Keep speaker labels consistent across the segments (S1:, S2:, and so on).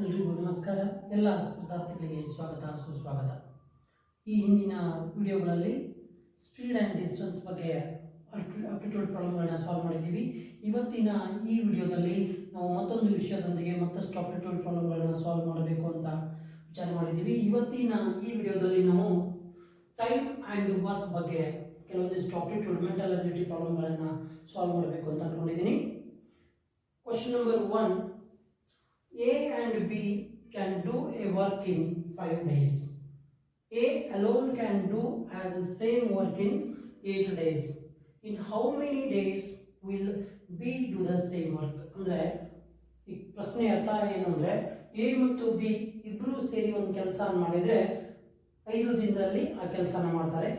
S1: ಎಲ್ರಿಗೂ ನಮಸ್ಕಾರ. ಎಲ್ಲ ಸ್ಪರ್ಧಾರ್ಥಿಗಳಿಗೆ ಸ್ವಾಗತ, ಸುಸ್ವಾಗತ. ಈ ಹಿಂದಿನ ವಿಡಿಯೋಗಳಲ್ಲಿ ಸ್ಪೀಡ್ ಆ್ಯಂಡ್ ಡಿಸ್ಟೆನ್ಸ್ ಬಗ್ಗೆ ಅಪ್ಟಿಟ್ಯೂಡ್ ಪ್ರಾಬ್ಲಮ್ಗಳನ್ನ ಸಾಲ್ವ್ ಮಾಡಿದ್ದೀವಿ. ಇವತ್ತಿನ ಈ ವಿಡಿಯೋದಲ್ಲಿ ನಾವು ಮತ್ತೊಂದು ವಿಷಯದೊಂದಿಗೆ ಮತ್ತಷ್ಟು ಅಪ್ಟಿಟ್ಯೂಡ್ ಪ್ರಾಬ್ಲಮ್ಗಳನ್ನ ಸಾಲ್ವ್ ಮಾಡಬೇಕು ಅಂತ ವಿಚಾರ ಮಾಡಿದ್ದೀವಿ. ಇವತ್ತಿನ ಈ ವಿಡಿಯೋದಲ್ಲಿ ನಾವು ಟೈಮ್ ಆ್ಯಂಡ್ ವರ್ಕ್ ಬಗ್ಗೆ ಕೆಲವೊಂದಿಷ್ಟು ಅಪ್ಟಿಟ್ಯೂಡ್ ಮೆಂಟಲ್ ಅಬಿಲಿಟಿ ಪ್ರಾಬ್ಲಮ್ಗಳನ್ನು ಸಾಲ್ವ್ ಮಾಡಬೇಕು ಅಂತ ಅಂದ್ಕೊಂಡಿದ್ದೀನಿ question number one A and B can do a work in 5 days. A alone can do as the same work in 8 days. In how many days will B do the same work? ಅಂದರೆ, ಈ ಪ್ರಶ್ನೆ ಅರ್ಥ ಏನು ಅಂದರೆ A ಮತ್ತು B ಇಬ್ಬರೂ ಸೇರಿ ಒಂದು ಕೆಲಸ ಮಾಡಿದರೆ ಐದು ದಿನದಲ್ಲಿ ಆ ಕೆಲಸನ ಮಾಡ್ತಾರೆ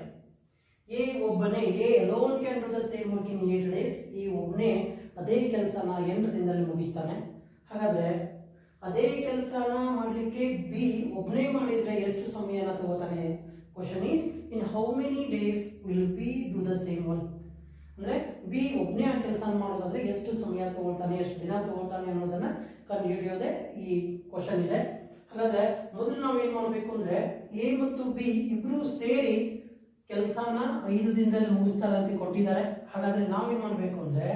S1: ಎ ಒಬ್ಬನೇ A alone can do the same work in eight days ಈ ಒಬ್ಬನೇ ಅದೇ ಕೆಲಸನ ಎಂಟು ದಿನದಲ್ಲಿ ಮುಗಿಸ್ತಾನೆ ಹಾಗಾದ್ರೆ ಅದೇ ಕೆಲಸನ ಮಾಡಲಿಕ್ಕೆ ಬಿ ಒಬ್ಬನೇ ಮಾಡಿದ್ರೆ ಎಷ್ಟು ಸಮಯನ ತಗೋತಾನೆ? Question is in how many days will B do the same work ಅಂದ್ರೆ ಬಿ ಒಬ್ಬನೇ ಆ ಕೆಲಸ ಮಾಡೋದಾದ್ರೆ ಎಷ್ಟು ಸಮಯ ತಗೊಳ್ತಾನೆ, ಎಷ್ಟು ದಿನ ತಗೊಳ್ತಾನೆ ಅನ್ನೋದನ್ನ ಕಂಡುಹಿಡಿಯೋದೇ ಈ ಕ್ವಶನ್ ಇದೆ. ಹಾಗಾದ್ರೆ ಮೊದಲು ನಾವು ಏನ್ ಮಾಡಬೇಕು ಅಂದ್ರೆ ಎ ಮತ್ತು ಬಿ ಇಬ್ರು ಸೇರಿ ಕೆಲಸನ ಐದು ದಿನದಲ್ಲಿ ಮುಗಿಸ್ತಾರೆ ಅಂತ ಕೊಟ್ಟಿದ್ದಾರೆ. ಹಾಗಾದ್ರೆ ನಾವೇನ್ ಮಾಡಬೇಕು ಅಂದ್ರೆ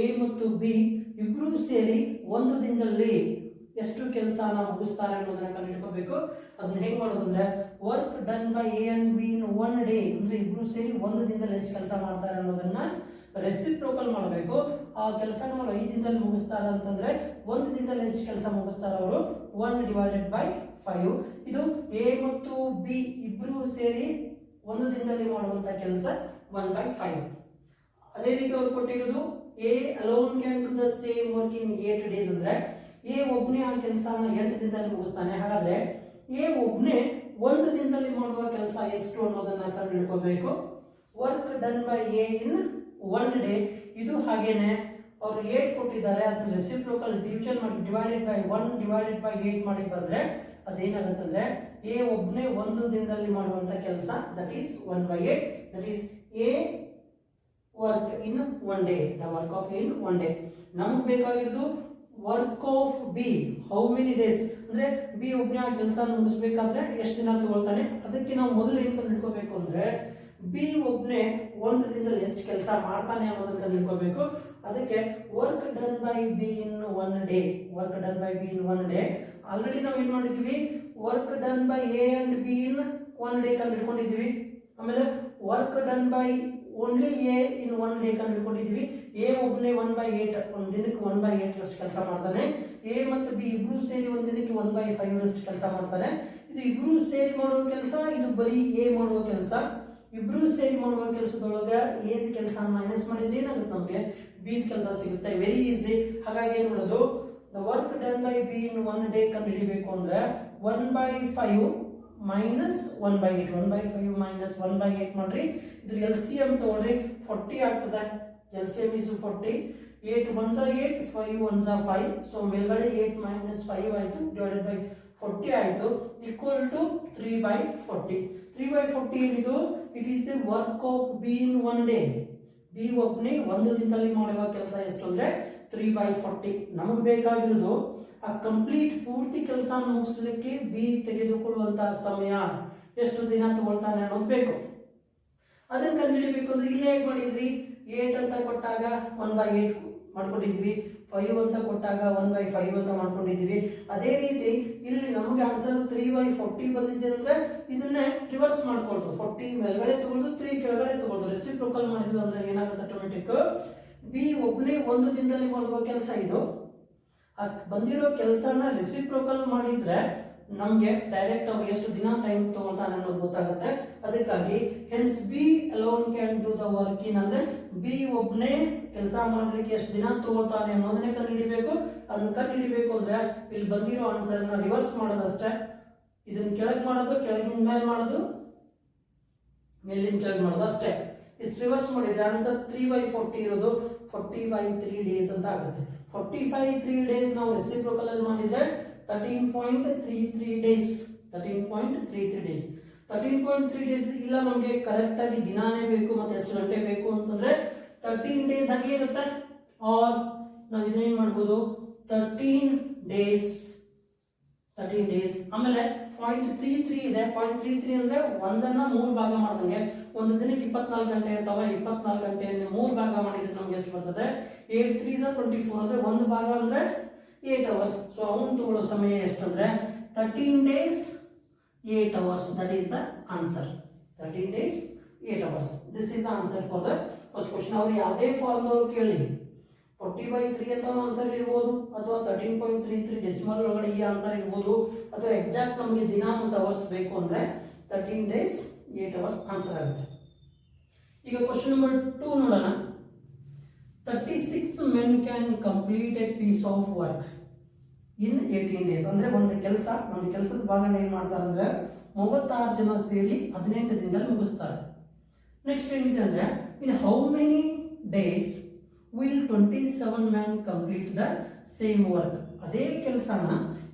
S1: ಎ ಮತ್ತು ಬಿ ಇಬ್ರು ಸೇರಿ ಒಂದು ದಿನದಲ್ಲಿ ಎಷ್ಟು ಕೆಲಸನ ಮುಗಿಸ್ತಾರೆ ಅನ್ನೋದನ್ನ ಕಂಡುಹಿಡ್ಕೋಬೇಕು. ಅದನ್ನ ಹೆಂಗ್ ಮಾಡೋದು ಅಂದ್ರೆ work done by A and B in one day ಅಂದ್ರೆ ಇಬ್ರು ಸೇರಿ ಒಂದು ದಿನದಲ್ಲಿ ಎಷ್ಟು ಕೆಲಸ ಮಾಡ್ತಾರೆ ಅನ್ನೋದನ್ನ ರೆಸಿಪ್ರೋಕಲ್ ಮಾಡಬೇಕು. ಆ ಕೆಲಸ ಅವರು ಐದು ದಿನದಲ್ಲಿ ಮುಗಿಸ್ತಾರೆ ಅಂತಂದ್ರೆ ಒಂದು ದಿನದಲ್ಲಿ ಎಷ್ಟು ಕೆಲಸ ಮುಗಿಸ್ತಾರೆ ಅವರು? ಒನ್ ಡಿವೈಡೆಡ್ ಬೈ ಫೈವ್ ಇದು ಎ ಮತ್ತು ಬಿ ಇಬ್ರು ಸೇರಿ ಒಂದು ದಿನದಲ್ಲಿ ಮಾಡುವಂತ ಕೆಲಸ ಒನ್ ಬೈ ಫೈವ್ ಅದೇ ರೀತಿ ಅವ್ರು ಕೊಟ್ಟಿರೋದು A alone can do the same work in eight days ಅಂದ್ರೆ ಎ ಒಬ್ಬನೇ ಆ ಕೆಲಸನ ಎಂಟು ದಿನದಲ್ಲಿ ಮುಗಿಸ್ತಾನೆ. ಹಾಗಾದ್ರೆ ಎ ಒಬ್ಬನೇ ಒಂದು ದಿನದಲ್ಲಿ ಮಾಡುವ ಕೆಲಸ ಎಷ್ಟು ಅನ್ನೋದನ್ನ ಕಂಡು ಹಿಡ್ಕೋಬೇಕು work done by A in one day ಇದು ಹಾಗೇನೆ, ಅವರು ಏಟ್ ಕೊಟ್ಟಿದ್ದಾರೆ ಅದನ್ನ ರೆಸಿಪ್ರೋಕಲ್ ಡಿವಿಷನ್ ಮಾಡಿ divided by one divided by eight ಮಾಡಿ ಬರೆದ್ರೆ ಅದೇನಾಗುತ್ತಂದ್ರೆ ಎ ಒಬ್ಬನೇ ಒಂದು ದಿನದಲ್ಲಿ ಮಾಡುವಂತ ಕೆಲಸ that is one by eight that is A work in one day the work of in one day ನಮಗೆ ಬೇಕಾಗಿರೋದು work of B how many days ಅಂದ್ರೆ ಬಿ ಒಬ್ಬನೇ ಕೆಲಸ ಮುಗಿಸ್ಬೇಕಾದ್ರೆ ಎಷ್ಟು ದಿನ ತಗೊಳ್ತಾನೆ? ಅದಕ್ಕೆ ನಾವು ಮೊದಲು ಏನು ಕಂಡುಹಿಡ್ಕೋಬೇಕು ಅಂದ್ರೆ ಬಿ ಒಬ್ಬನೇ ಒಂದು ದಿನದಲ್ಲಿ ಎಷ್ಟು ಕೆಲಸ ಮಾಡ್ತಾನೆ ಅನ್ನೋದನ್ನ ಕಂಡುಹಿಡ್ಕೋಬೇಕು ಅದಕ್ಕೆ work done by B in one day work done by B in one day already ನಾವು ಏನು ಮಾಡಿದ್ದೀವಿ work done by A and B in one day ಕಂಡುಹಿಡ್ಕೊಂಡಿದ್ದೀವಿ ಆಮೇಲೆ work done by only A in one day ಕಂಡುಕೊಂಡಿದ್ದೀವಿ. A ಒಬ್ಬನೇ one by eight ಒಂದು ದಿನಕ್ಕೆ one by eight ರಷ್ಟು ಕೆಲಸ ಮಾಡ್ತಾನೆ. ಎ ಮತ್ತು ಬಿ ಇಬ್ರು ಸೇರಿ ಒಂದು ದಿನಕ್ಕೆ ಒನ್ ಬೈ ಫೈವ್ ರಷ್ಟು ಕೆಲಸ ಮಾಡ್ತಾನೆ. ಇದು ಇಬ್ರು ಸೇರಿ ಮಾಡುವ ಕೆಲಸ, ಇದು ಬರೀ ಎ ಮಾಡುವ ಕೆಲಸ. ಇಬ್ರು ಸೇರಿ ಮಾಡುವ ಕೆಲಸದೊಳಗೆ ಏದ್ ಕೆಲಸ ಮೈನಸ್ ಮಾಡಿದ್ರೆ ಏನಾಗುತ್ತೆ ನಮಗೆ? ಬಿದ್ ಕೆಲಸ ಸಿಗುತ್ತೆ. ವೆರಿ ಈಸಿ ಹಾಗಾಗಿ ಏನು ಮಾಡೋದು? The work done by B in one day ಕಂಡುಹಿಡಿಬೇಕು ಅಂದ್ರೆ one by five minus one by eight one by five minus one by eight ಮಾಡ್ರಿ. ಇದ್ರ ಎಲ್ ಸಿ ಎಂ ತಗೊಳ್ರಿ ಫೋರ್ಟಿ ಆಗ್ತದೆ. L C M is forty. Eight one ಜಾ eight, five one ಜಾ five. So ಮೇಲ್ಗಡೆ eight minus five ಆಯಿತು divided by forty ಆಯಿತು. Equal to three by forty three by forty ಏನಿದು? It is the work of B in one day B ಒಪ್ನಿ ಒಂದು ದಿನದಲ್ಲಿ ಮಾಡುವ ಕೆಲಸ ಎಷ್ಟು ಅಂದ್ರೆ ತ್ರೀ ಬೈ ಫೋರ್ಟಿ ನಮಗೆ ಬೇಕಾಗಿರೋದು, ಆ ಕಂಪ್ಲೀಟ್ ಪೂರ್ತಿ ಕೆಲಸ ಮುಗಿಸ್ಲಿಕ್ಕೆ ಬಿ ತೆಗೆದುಕೊಳ್ಳುವಂತಹ ಸಮಯ. ಎಷ್ಟು ದಿನ ತಗೊಳ್ತಾನೆ ಅನ್ನೋದು ಬೇಕು. ಅದನ್ನ ಕಂಡುಹಿಡಿಬೇಕು ಅಂದ್ರೆ ಇಲ್ಲಿ ಹೇಗೆ ಮಾಡಿದ್ರಿ? ಏಟ್ ಅಂತ ಕೊಟ್ಟಾಗ ಒನ್ ಬೈ ಏಟ್ ಮಾಡ್ಕೊಂಡಿದ್ವಿ. ಫೈವ್ ಅಂತ ಕೊಟ್ಟಾಗ ಒನ್ ಬೈ ಫೈವ್ ಅಂತ ಮಾಡ್ಕೊಂಡಿದ್ವಿ. ಅದೇ ರೀತಿ ಇಲ್ಲಿ ನಮಗೆ ಆನ್ಸರ್ ತ್ರೀ ಬೈ ಫೋರ್ಟಿ ಬಂದಿದೆ ಅಂದ್ರೆ ಇದನ್ನೇ ರಿವರ್ಸ್ ಮಾಡ್ಕೊಳ್ತು ಫೋರ್ಟಿ ಮೇಲ್ಗಡೆ ತಗೊಳ್ದು ತ್ರೀ ಕೆಳಗಡೆ ತಗೊಳ್ದು. ರೆಸಿಪ್ರೋಕಲ್ ಮಾಡಿದ್ವಿ ಅಂದ್ರೆ ಏನಾಗುತ್ತೆ ಆಟೋಮೆಟಿಕ್ ಬಿ ಒಬ್ಬನೇ ಒಂದು ದಿನದಲ್ಲಿ ಮಾಡುವ ಕೆಲಸ ಇದು. ಆ ಬಂದಿರೋ ಕೆಲಸನ ರೆಸಿಪ್ರೋಕಲ್ ಮಾಡಿದ್ರೆ ನಮಗೆ ಡೈರೆಕ್ಟ್ ಅವ್ರು ಎಷ್ಟು ದಿನ ಟೈಮ್ ತಗೊಳ್ತಾನೆ ಅನ್ನೋದು ಗೊತ್ತಾಗುತ್ತೆ. ಅದಕ್ಕಾಗಿ hence B alone can do the work in B ಒಬ್ಬನೇ ಕೆಲಸ ಮಾಡ್ಲಿಕ್ಕೆ ಎಷ್ಟು ದಿನ ತಗೊಳ್ತಾನೆ ಅನ್ನೋದನ್ನೇ ಕಂಡು ಹಿಡಿಬೇಕು ಅದನ್ನ ಕಂಡುಹಿಡಿಬೇಕು ಅಂದ್ರೆ ಇಲ್ಲಿ ಬಂದಿರೋ ಆನ್ಸರ್ನ ರಿವರ್ಸ್ ಮಾಡೋದಷ್ಟೇ. ಇದನ್ನ ಕೆಳಗೆ ಮಾಡೋದು, ಕೆಳಗಿನ ಮೇಲೆ ಮಾಡೋದು, ಮೇಲಿನ ಕೆಳಗೆ ಮಾಡೋದು ಅಷ್ಟೇ. ಇಷ್ಟು ರಿವರ್ಸ್ ಮಾಡಿದ್ರೆ ಆನ್ಸರ್ ತ್ರೀ ಬೈ ಫೋರ್ಟಿ ಇರೋದು. ಫೋರ್ಟಿ ಬೈ ತ್ರೀ ಡೇಸ್ ಅಂತ ಆಗುತ್ತೆ. ಫೋರ್ಟಿ ಫೈವ್ ತ್ರೀ ಡೇಸ್ ನಾವು ರೆಸಿಪ್ರೋಕಲ್ ಅಲ್ಲಿ ಮಾಡಿದ್ರೆ thirteen point three three days thirteen point three three days thirteen point three days ಇಲ್ಲ ನಮಗೆ ಕರೆಕ್ಟಾಗಿ ದಿನಾನೇ ಬೇಕು ಮತ್ತೆ ಎಷ್ಟು ಗಂಟೆ ಬೇಕು ಅಂತಂದ್ರೆ ತರ್ಟೀನ್ ಡೇಸ್ ಹಾಗೆ ಇರುತ್ತೆ. ಆರ್ ನಾವು ಇದನ್ನೇನು ಮಾಡ್ಬೋದು? ತರ್ಟೀನ್ ಡೇಸ್ ತರ್ಟೀನ್ ಡೇಸ್ ಆಮೇಲೆ ಪಾಯಿಂಟ್ ತ್ರೀ ತ್ರೀ ಇದೆ. ಪಾಯಿಂಟ್ ತ್ರೀ ತ್ರೀ ಅಂದ್ರೆ ಒಂದನ್ನ ಮೂರು ಭಾಗ ಮಾಡ್ದಂಗೆ. ಒಂದು ದಿನಕ್ಕೆ ಇಪ್ಪತ್ನಾಲ್ಕು ಗಂಟೆ ಅಥವಾ ಇಪ್ಪತ್ನಾಲ್ಕು ಗಂಟೆಯಲ್ಲಿ ಮೂರು ಭಾಗ ಮಾಡಿದ್ರೆ ನಮ್ಗೆ ಎಷ್ಟು ಬರ್ತದೆ? ಏಟ್ ತ್ರೀ ಸ ಟ್ವೆಂಟಿ ಫೋರ್ ಅಂದ್ರೆ ಒಂದು ಭಾಗ ಅಂದ್ರೆ ಏಟ್ ಅವರ್ಸ್ ಸೊ ಅವನು ತಗೊಳ್ಳೋ ಸಮಯ ಎಷ್ಟಂದರೆ thirteen days eight hours that is the answer thirteen days eight hours this is the answer for the first question ಅವ್ರು ಯಾವುದೇ ಫಾರ್ಮ್ದವ್ರು ಕೇಳಿ. ಫೋರ್ಟಿ ಬೈ ತ್ರೀ ಅಂತ ಆನ್ಸರ್ ಇರ್ಬೋದು, ಅಥವಾ thirteen point three three decimal ಒಳಗಡೆ ಈ ಆನ್ಸರ್ ಇರ್ಬೋದು, ಅಥವಾ ಎಕ್ಸಾಕ್ಟ್ ನಮಗೆ ದಿನ ಮತ್ತು ಅವರ್ಸ್ ಬೇಕು ಅಂದರೆ thirteen days eight hours answer ಆಗುತ್ತೆ. ಈಗ ಕ್ವಶನ್ ನಂಬರ್ ಟೂ ನೋಡೋಣ. Thirty six men can complete a piece of work in eighteen days ಅಂದರೆ ಒಂದು ಕೆಲಸ, ಒಂದು ಕೆಲಸದ ಭಾಗನ ಏನು ಮಾಡ್ತಾರೆ ಅಂದರೆ ಮೂವತ್ತಾರು ಜನ ಸೇರಿ ಹದಿನೆಂಟು ದಿನದಲ್ಲಿ ಮುಗಿಸ್ತಾರೆ. ನೆಕ್ಸ್ಟ್ ಏನಿದೆ ಅಂದರೆ in how many days will twenty seven man complete the same work ಅದೇ ಕೆಲಸನ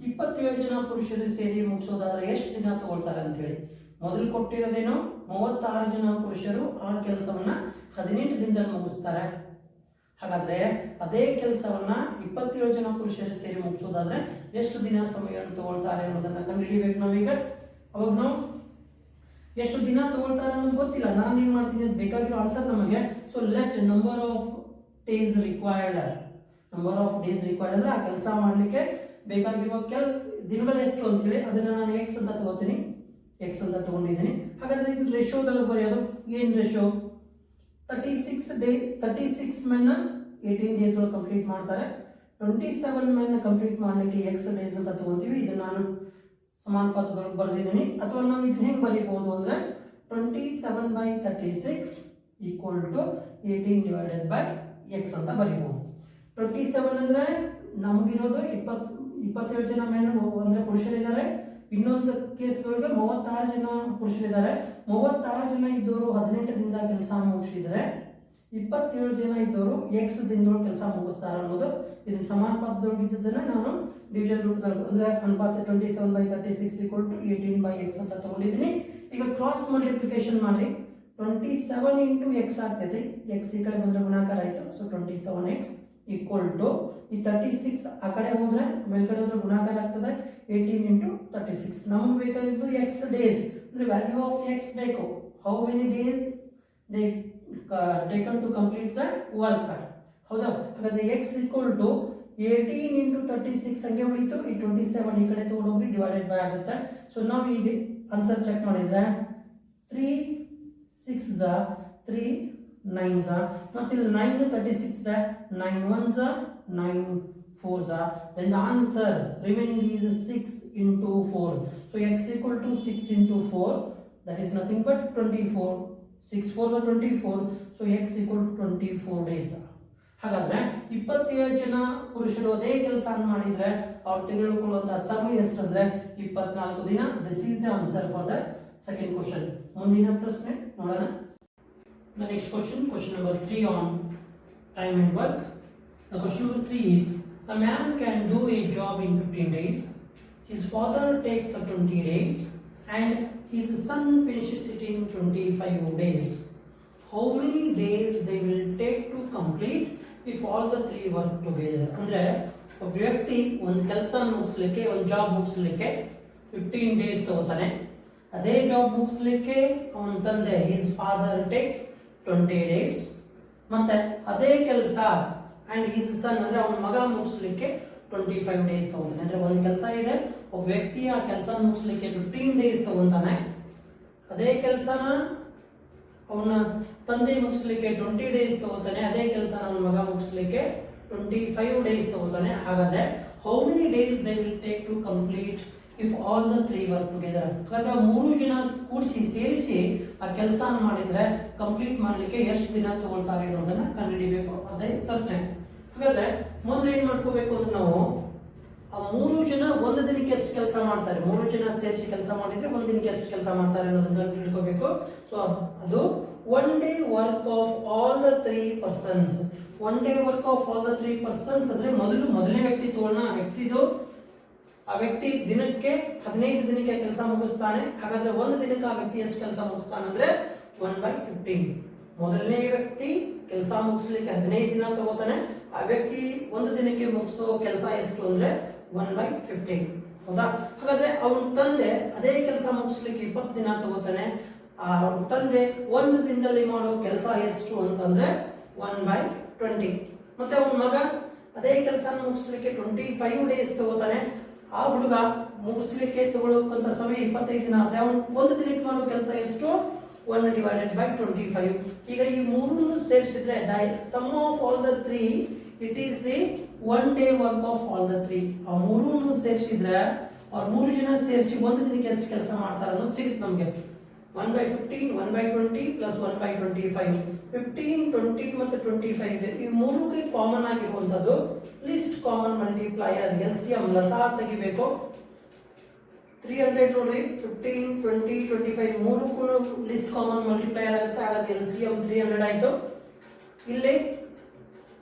S1: ಇಪ್ಪತ್ತೇಳು ಜನ ಪುರುಷರು ಸೇರಿ ಮುಗಿಸೋದಾದ್ರೆ ಎಷ್ಟು ದಿನ ತಗೊಳ್ತಾರೆ ಅಂತೇಳಿ. ಮೊದಲು ಕೊಟ್ಟಿರೋದೇನು ಮೂವತ್ತಾರು ಜನ ಪುರುಷರು ಆ ಕೆಲಸವನ್ನ ಹದಿನೆಂಟು ದಿನದಲ್ಲಿ ಮುಗಿಸ್ತಾರೆ. ಹಾಗಾದ್ರೆ ಅದೇ ಕೆಲಸವನ್ನ ಇಪ್ಪತ್ತೇಳು ಜನ ಪುರುಷರು ಸೇರಿ ಮುಗಿಸೋದಾದ್ರೆ ಎಷ್ಟು ದಿನ ಸಮಯವನ್ನು ತಗೊಳ್ತಾರೆ ಅನ್ನೋದನ್ನ ಕಂಡುಹಿಡಿಬೇಕು ನಾವೀಗ. ಅವಾಗ ನಾವು ಎಷ್ಟು ದಿನ ತಗೊಳ್ತಾರೆ ಅನ್ನೋದು ಗೊತ್ತಿಲ್ಲ. ನಾನು ಏನು ಮಾಡ್ತೀನಿ? ಅದು ಬೇಕಾಗಿರೋ ಆನ್ಸರ್ ನಮಗೆ. So let number of days required number of days required ಅಂದ್ರೆ ಆ ಕೆಲಸ ಮಾಡಲಿಕ್ಕೆ ಬೇಕಾಗಿರುವ ಕೆಲ, ದಿನಗಳು ಎಷ್ಟು ಅಂತೇಳಿ ಅದನ್ನ ನಾನು ಎಕ್ಸ್ ಅಂತ ತಗೋತೀನಿ. ಎಕ್ಸ್ ಅಂತ ತಗೊಂಡಿದ್ದೀನಿ. ಹಾಗಾದ್ರೆ ಇದು ರೇಷೋದಲ್ಲಿ ಬರೆಯೋದು ಏನು ratio thirty six day thirty six ಮೆನ್ನ eighteen days ಒಳಗೆ ಕಂಪ್ಲೀಟ್ ಮಾಡ್ತಾರೆ. ಟ್ವೆಂಟಿ ಸೆವೆನ್ ಮೆನ್ ಕಂಪ್ಲೀಟ್ ಮಾಡಲಿಕ್ಕೆ ಎಕ್ಸ್ ಡೇಸ್ ಅಂತ ತಗೋತೀವಿ. ಇದನ್ನ ನಾನು ಸಮಾನುಪಾತದೊಳಗೆ ಬರೆದಿದ್ದೀನಿ. ಅಥವಾ ನಾವು ಇದನ್ನ ಹೆಂಗೆ ಬರೀಬೋದು ಅಂದರೆ twenty seven by thirty six equal to eighteen divided by X ಅಂತ ಬರೀಬೋದು ಟ್ವೆಂಟಿ ಸೆವೆನ್ ಅಂದರೆ ನಮಗಿರೋದು ಇಪ್ಪತ್ತು ಇಪ್ಪತ್ತೇಳು ಜನ ಮೆನ್ ಅಂದರೆ ಪುರುಷರಿದ್ದಾರೆ. ಇನ್ನೊಂದು ಕೇಸ್ಗಳಿಗೆ ಮೂವತ್ತಾರು ಜನ ಪುರುಷರಿದ್ದಾರೆ. ಮೂವತ್ತಾರು ಜನ ಇದ್ದವರು ಹದಿನೆಂಟು ದಿನದಾಗ ಕೆಲಸ ಮುಗಿಸಿದ್ರೆ ಇಪ್ಪತ್ತೇಳು ಜನ ಇದ್ದವರು ಎಕ್ಸ್ ದಿನದೊಳಗೆ ಕೆಲಸ ಮುಗಿಸ್ತಾರೆ ಅನ್ನೋದು ಇದು ಸಮಾನುಪಾತದೊಳಗೆ ಇದ್ದದನ್ನ ನಾನು ಡಿವಿಷನ್ ರೂಪದಲ್ಲಿ ಅಂದ್ರೆ ಅನುಪಾತ twenty seven by thirty six equal to eighteen by X ಅಂತ ತಗೊಂಡಿದ್ದೀನಿ. ಈಗ ಕ್ರಾಸ್ ಮಲ್ಟಿಪ್ಲಿಕೇಶನ್ ಮಾಡಿ ಟ್ವೆಂಟಿ ಸೆವೆನ್ ಇಂಟು ಎಕ್ಸ್ ಆಗ್ತೈತಿ. ಎಕ್ಸ್ ಈ ಕಡೆ ಬಂದ್ರೆ ಗುಣಾಕಾರ ಆಯಿತು. So twenty seven X equal to ಈ ತರ್ಟಿ ಸಿಕ್ಸ್ ಆ ಕಡೆ ಹೋದರೆ ಮೇಲ್ಗಡೆ ಹೋದ್ರೆ ಗುಣಾಕಾರ ಆಗ್ತದೆ. ಏಯ್ಟೀನ್ ಇಂಟು ತರ್ಟಿ ಸಿಕ್ಸ್ ನಮ್ಗೆ ಬೇಕಾಗಿದ್ದು ಎಕ್ಸ್ ಡೇಸ್ ಅಂದ್ರೆ ವ್ಯಾಲ್ಯೂ ಆಫ್ ಎಕ್ಸ್ ಬೇಕು how many days they taken to complete the work ಹೌದಾ? ಹಾಗಾದ್ರೆ X equal to eighteen into thirty six ಹಂಗೆ ಉಳಿತು. ಈ ಟ್ವೆಂಟಿ ಸೆವೆನ್ ಈ ಕಡೆ ತೊಗೊಂಡೋಗಿ ಡಿವೈಡೆಡ್ ಬೈ ಆಗುತ್ತೆ. ಸೊ ನಾವು ಈಗ ಆನ್ಸರ್ ಚೆಕ್ ಮಾಡಿದರೆ ತ್ರೀ ಸಿಕ್ಸ್ ಝ ತ್ರೀ ನೈನ್ ಝ ಮತ್ತು ಇಲ್ಲಿ nine thirty six nine one ಝ nine four are then the answer remaining is six into four so X equal to six into four that is four six four twenty four so X equal to twenty four days ಹಾಗಾದ್ರೆ ಇಪ್ಪತ್ತೇಳು ಜನ ಪುರುಷರು ಅದೇ ಕೆಲಸ ಮಾಡಿದ್ರೆ ಅವ್ರು ತೆಗೆದುಕೊಳ್ಳುವಂತಹ ಸಮಯ ಎಷ್ಟಂದ್ರೆ ಇಪ್ಪತ್ನಾಲ್ಕು ದಿನ. This is the answer for the second question ಮುಂದಿನ ಪ್ರಶ್ನೆ ನೋಡೋಣ. Next question question number three on time and work the question number three is a man can do a job in fifteen days his father takes a twenty days and his son finishes it in 25 days. How many days they will take to complete if all the three work together? ಅಂದ್ರೆ, ಒಬ್ಬ ವ್ಯಕ್ತಿ ಒಂದು ಕೆಲಸ ಮುಗಿಸ್ಲಿಕ್ಕೆ, ಒಂದು job ಮುಗಿಸ್ಲಿಕ್ಕೆ fifteen days ತಗೋತಾನೆ ಅದೇ job ಮುಗಿಸ್ಲಿಕ್ಕೆ ಅವನ ತಂದೆ his father takes twenty days ಮತ್ತೆ ಅದೇ ಕೆಲಸ ಅಂಡ್ ಈ ಸನ್ ಅಂದರೆ ಅವನ ಮಗ ಮುಗಿಸ್ಲಿಕ್ಕೆ ಟ್ವೆಂಟಿ ಫೈವ್ ಡೇಸ್ ತಗೋತಾನೆ. ಅಂದರೆ ಒಂದು ಕೆಲಸ ಇದೆ, ಒಬ್ಬ ವ್ಯಕ್ತಿ ಆ ಕೆಲಸ ಮುಗಿಸ್ಲಿಕ್ಕೆ ಫಿಫ್ಟೀನ್ ಡೇಸ್ ತಗೊಂತಾನೆ. ಅದೇ ಕೆಲಸನ ಅವನ ತಂದೆ ಮುಗಿಸ್ಲಿಕ್ಕೆ ಟ್ವೆಂಟಿ ಡೇಸ್ ತಗೋತಾನೆ. ಅದೇ ಕೆಲಸನ ಅವನ ಮಗ ಮುಗಿಸ್ಲಿಕ್ಕೆ ಟ್ವೆಂಟಿ ಫೈವ್ ಡೇಸ್ ತಗೋತಾನೆ. ಹಾಗಾದರೆ how many days they will take to complete if all the three work together ಹಾಗಾದ್ರೆ ಮೂರು ಜನ ಕೂಡಿಸಿ, ಸೇರಿಸಿ ಆ ಕೆಲಸ ಮಾಡಿದ್ರೆ ಕಂಪ್ಲೀಟ್ ಮಾಡಲಿಕ್ಕೆ ಎಷ್ಟು ದಿನ ತಗೊಳ್ತಾರೆ ಅನ್ನೋದನ್ನ ಕಂಡುಹಿಡಿಬೇಕು. ಅದೇ ಪ್ರಶ್ನೆ. ಹಾಗಾದ್ರೆ ಮೊದಲು ಏನ್ ಮಾಡ್ಕೋಬೇಕು ಅಂತ ನಾವು ಆ ಮೂರು ಜನ ಒಂದು ದಿನಕ್ಕೆ ಎಷ್ಟು ಕೆಲಸ ಮಾಡ್ತಾರೆ? ಮೂರು ಜನ ಸೇರಿಸಿ ಕೆಲಸ ಮಾಡಿದ್ರೆ ಒಂದು ದಿನಕ್ಕೆ ಎಷ್ಟು ಕೆಲಸ ಮಾಡ್ತಾರೆ ಅನ್ನೋದನ್ನ ತಿಳ್ಕೋಬೇಕು. ಸೊ ಅದು one day work of all the three persons one day work of all the three persons ಅಂದ್ರೆ ಮೊದಲು ಮೊದಲನೇ ವ್ಯಕ್ತಿ ತಗೊಳ್ಳೋಣ ಆ ವ್ಯಕ್ತಿದು, ಆ ವ್ಯಕ್ತಿ ದಿನಕ್ಕೆ ಹದಿನೈದು ದಿನಕ್ಕೆ ಕೆಲಸ ಮುಗಿಸ್ತಾನೆ. ಹಾಗಾದ್ರೆ ಒಂದು ದಿನಕ್ಕೆ ಆ ವ್ಯಕ್ತಿ ಎಷ್ಟು ಕೆಲಸ ಮುಗಿಸ್ತಾನೆ ಅಂದ್ರೆ ಒನ್ ಬೈ ಫಿಫ್ಟೀನ್ ಮೊದಲನೇ ವ್ಯಕ್ತಿ ಕೆಲಸ ಮುಗಿಸ್ಲಿಕ್ಕೆ ಹದಿನೈದು ದಿನ ತಗೋತಾನೆ. ಆ ವ್ಯಕ್ತಿ ಒಂದು ದಿನಕ್ಕೆ ಮುಗಿಸೋ ಕೆಲಸ ಎಷ್ಟು ಅಂದ್ರೆ ಒನ್ ಬೈ ಫಿಫ್ಟೀನ್ ಹೌದಾ? ಹಾಗಾದ್ರೆ ಅವನ ತಂದೆ ಅದೇ ಕೆಲಸ ಮುಗಿಸ್ಲಿಕ್ಕೆ ಇಪ್ಪತ್ತು ದಿನ ತಗೋತಾನೆ. ಆ ತಂದೆ ಒಂದು ದಿನದಲ್ಲಿ ಮಾಡೋ ಕೆಲಸ ಎಷ್ಟು ಅಂತಂದ್ರೆ ಒನ್ ಬೈ ಟ್ವೆಂಟಿ ಮತ್ತೆ ಅವನ ಮಗ ಅದೇ ಕೆಲಸ ಮುಗಿಸ್ಲಿಕ್ಕೆ ಟ್ವೆಂಟಿ ಫೈವ್ ಡೇಸ್ ತಗೋತಾನೆ. ಆ ಹುಡುಗ ಮುಗಿಸ್ಲಿಕ್ಕೆ ತಗೊಳ್ಳೋಕಂತ ಸಮಯ ಇಪ್ಪತ್ತೈದು ದಿನ ಆದ್ರೆ ಅವನು ಒಂದು ದಿನಕ್ಕೆ ಮಾಡೋ ಕೆಲಸ ಎಷ್ಟು? One divided by twenty five ಈಗ ಈ ಮೂರನ್ನು ಸೇರಿಸಿದ್ರೆ the sum of all the three it is the one day work of all the three ಆ ಮೂರನ್ನು ಸೇರಿಸಿದ್ರೆ, ಅವ್ರು ಮೂರು ಜನ ಸೇರಿಸಿ ಒಂದು ದಿನಕ್ಕೆ ಎಷ್ಟು ಕೆಲಸ ಮಾಡ್ತಾರೆ ಅನ್ನೋದು ಸಿಗುತ್ತೆ ನಮಗೆ. One by fifteen one by twenty plus one by twenty five fifteen twenty ಮತ್ತು ಟ್ವೆಂಟಿ ಫೈವ್ ಈ ಮೂರಿಗೆ ಕಾಮನ್ ಆಗಿರುವಂಥದ್ದು list common multiplier L C M ಲಸ ತೆಗಿಬೇಕು. ತ್ರೀ ಹಂಡ್ರೆಡ್ ನೋಡ್ರಿ ಫಿಫ್ಟೀನ್ ಟ್ವೆಂಟಿ ಟ್ವೆಂಟಿ ಫೈವ್ ಮೂರಕ್ಕೂ ಲಿಸ್ಟ್ ಕಾಮನ್ ಮಲ್ಟಿಪ್ಲೈ ಆಗುತ್ತೆ. ಹಾಗಾಗಿ L C M three hundred ಆಯಿತು. ಇಲ್ಲಿ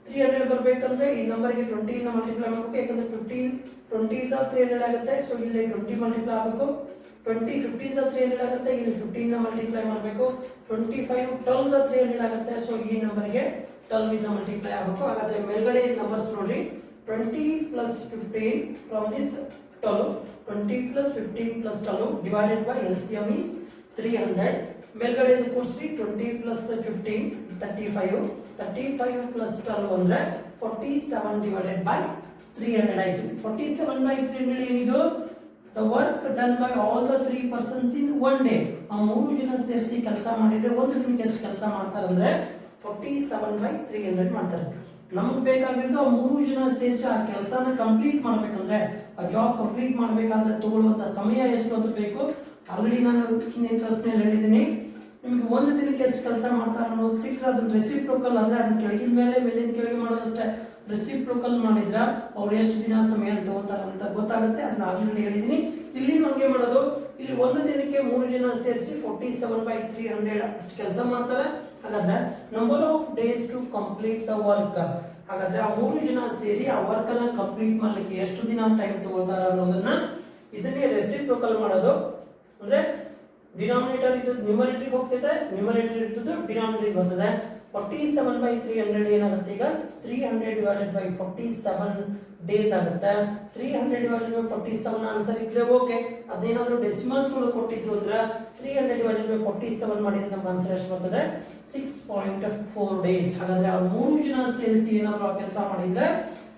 S1: ತ್ರೀ ಹಂಡ್ರೆಡ್ ಬರಬೇಕಂದ್ರೆ ಈ ನಂಬರ್ಗೆ ಟ್ವೆಂಟಿನ ಮಲ್ಟಿಪ್ಲೈ ಮಾಡಬೇಕು. ಯಾಕಂದರೆ ಫಿಫ್ಟೀನ್ ಟ್ವೆಂಟಿ ಸಹ ತ್ರೀ ಹಂಡ್ರೆಡ್ ಆಗುತ್ತೆ. ಸೊ ಇಲ್ಲಿ ಟ್ವೆಂಟಿ ಮಲ್ಟಿಪ್ಲೈ ಆಗಬೇಕು. ಟ್ವೆಂಟಿ ಫಿಫ್ಟೀನ್ ಸಹ ತ್ರೀ ಹಂಡ್ರೆಡ್ ಆಗುತ್ತೆ. ಇಲ್ಲಿ ಫಿಫ್ಟೀನ ಮಲ್ಟಿಪ್ಲೈ ಮಾಡಬೇಕು. ಟ್ವೆಂಟಿ ಫೈವ್ ಟ್ವೆಲ್ವ್ ಸಹ ತ್ರೀ ಹಂಡ್ರೆಡ್ ಆಗುತ್ತೆ. ಸೊ ಈ ನಂಬರ್ಗೆ ಟ್ವೆಲ್ವಿಂದ ಮಲ್ಟಿಪ್ಲೈ ಆಗಬೇಕು. ಹಾಗಾದರೆ ಮೇಲ್ಗಡೆ ನಂಬರ್ಸ್ ನೋಡಿ twenty plus fifteen from this twelve 20 plus 15 plus 12 divided by LCM is 300 Melgade is equal to 20 plus 15 35 35 plus 12 ಅಂದ್ರೆ 47 divided by 300 47 by 300 is the work done by all the three persons in one day ಆ ಮೂರು ಜನ ಸೇರಿಸಿ ಕೆಲಸ ಮಾಡಿದ್ರೆ ಒಂದು ದಿನಕ್ಕೆ ಎಷ್ಟು ಕೆಲಸ ಮಾಡ್ತಾರೆ 47 by 300 ಮಾಡ್ತಾರೆ ನಮ್ಗೆ ಬೇಕಾಗಿರೋದು ಆ ಮೂರು ಜನ ಸೇರಿಸಿ ಆ ಕೆಲಸನ ಕಂಪ್ಲೀಟ್ ಮಾಡ್ಬೇಕಂದ್ರೆ, ಆ ಜಾಬ್ ಕಂಪ್ಲೀಟ್ ಮಾಡಬೇಕಾದ್ರೆ ತಗೊಳ್ಳುವಂಥ ಸಮಯ ಎಷ್ಟು ಬೇಕು? ಆಲ್ರೆಡಿ ನಾನು ಹಿಂದಿನ ಪ್ರಶ್ನೆ ಹೇಳಿದ್ದೀನಿ. ನಿಮಗೆ ಒಂದು ದಿನಕ್ಕೆ ಎಷ್ಟು ಕೆಲಸ ಮಾಡ್ತಾರೆ ಅನ್ನೋದು ಸಿಕ್ಕರೆ ಅದನ್ನ ರೆಸಿಪ್ರೋಕಲ್ ಅಂದ್ರೆ ಅದನ್ನ ಕೆಳಗಿನ ಮೇಲೆ, ಮೇಲಿನ ಕೆಳಗೆ ಮಾಡೋದಷ್ಟೇ. ರೆಸಿಪ್ರೋಕಲ್ ಮಾಡಿದ್ರೆ ಅವ್ರು ಎಷ್ಟು ದಿನ ಸಮಯ ತಗೋತಾರೆ ಅಂತ ಗೊತ್ತಾಗುತ್ತೆ. ಅದನ್ನ ಆಲ್ರೆಡಿ ಹೇಳಿದ್ದೀನಿ ಇಲ್ಲಿ ಹಂಗೆ ಮಾಡೋದು. ಇಲ್ಲಿ ಒಂದು ದಿನಕ್ಕೆ ಮೂರು ಜನ ಸೇರಿಸಿ forty seven by three hundred ಅಷ್ಟು ಕೆಲಸ ಮಾಡ್ತಾರೆ. ಹಾಗಾದ್ರೆ number of days to complete the work ಹಾಗಾದ್ರೆ ಆ ಮೂರು ಜನ ಸೇರಿ ಆ ವರ್ಕ್ ಅನ್ನ ಕಂಪ್ಲೀಟ್ ಮಾಡ್ಲಿಕ್ಕೆ ಎಷ್ಟು ದಿನ ಟೈಮ್ ತಗೋತಾರೆ ಅನ್ನೋದನ್ನ ಇದನ್ನೇ ರೆಸಿಪ್ರೋಕಲ್ ಮಾಡೋದು. ಅಂದ್ರೆ ಡಿನಾಮಿನೇಟರ್ ಇದು ನ್ಯೂಮರೇಟರ್ ಹೋಗ್ತಿದೆ ನ್ಯೂಮರೇಟರ್ ಇರ್ತದೆ ಡಿನಾಮಿನೇಟರ್ ಬರ್ತದೆ forty seven by three hundred ಏನಾಗುತ್ತೆ ಈಗ? Three hundred divided by forty seven days ಆಗುತ್ತೆ. Three hundred divided by forty seven answer ಇದ್ರೆ ಓಕೆ ಅದೇನಾದ್ರೂ ಡೆಸಿಮಲ್ಸ್ಗಳು ಕೊಟ್ಟಿದ್ರು ಅಂದ್ರೆ three hundred divided by forty seven ಮಾಡಿದ್ರೆ ನಮ್ಗೆ ಆನ್ಸರ್ ಎಷ್ಟು ಬರ್ತದೆ? ಸಿಕ್ಸ್ ಪಾಯಿಂಟ್ ಫೋರ್ ಡೇಸ್ ಹಾಗಾದ್ರೆ ಅವ್ರು ಮೂರು ಜನ ಸೇರಿಸಿ ಏನಾದ್ರು ಆ ಕೆಲಸ ಮಾಡಿದ್ರೆ